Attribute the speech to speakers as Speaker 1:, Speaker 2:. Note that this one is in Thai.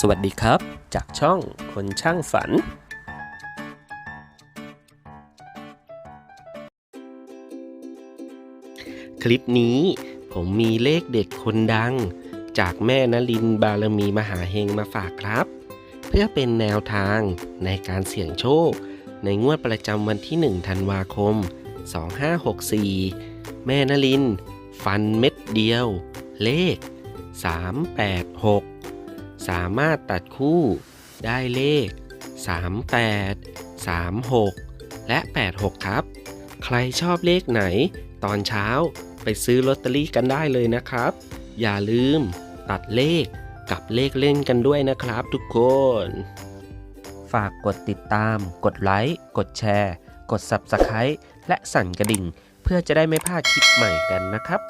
Speaker 1: สวัสดีครับ จากช่องคนช่างฝันคลิปนี้ผมมีเลขเด็ดคนดัง จากแม่นลินบารมีมหาเฮงมาฝากครับ เพื่อเป็นแนวทางในการเสี่ยงโชค ในงวดประจำวันที่ 1 ธันวาคม 2564 แม่นลิน ฟันเม็ดเดียว เลข 386 สามารถตัดคู่ ได้เลข 38 36 และ 86 ครับ ใครชอบเลขไหน ตอนเช้าไปซื้อลอตเตอรี่กันได้เลยนะครับ อย่าลืมตัดเลขกับเลขเล่นกันด้วยนะครับทุกคน ฝากกดติดตาม กดไลค์ กดแชร์ กด Subscribe และสั่นกระดิ่ง เพื่อจะได้ไม่พลาดคลิปใหม่กันนะครับ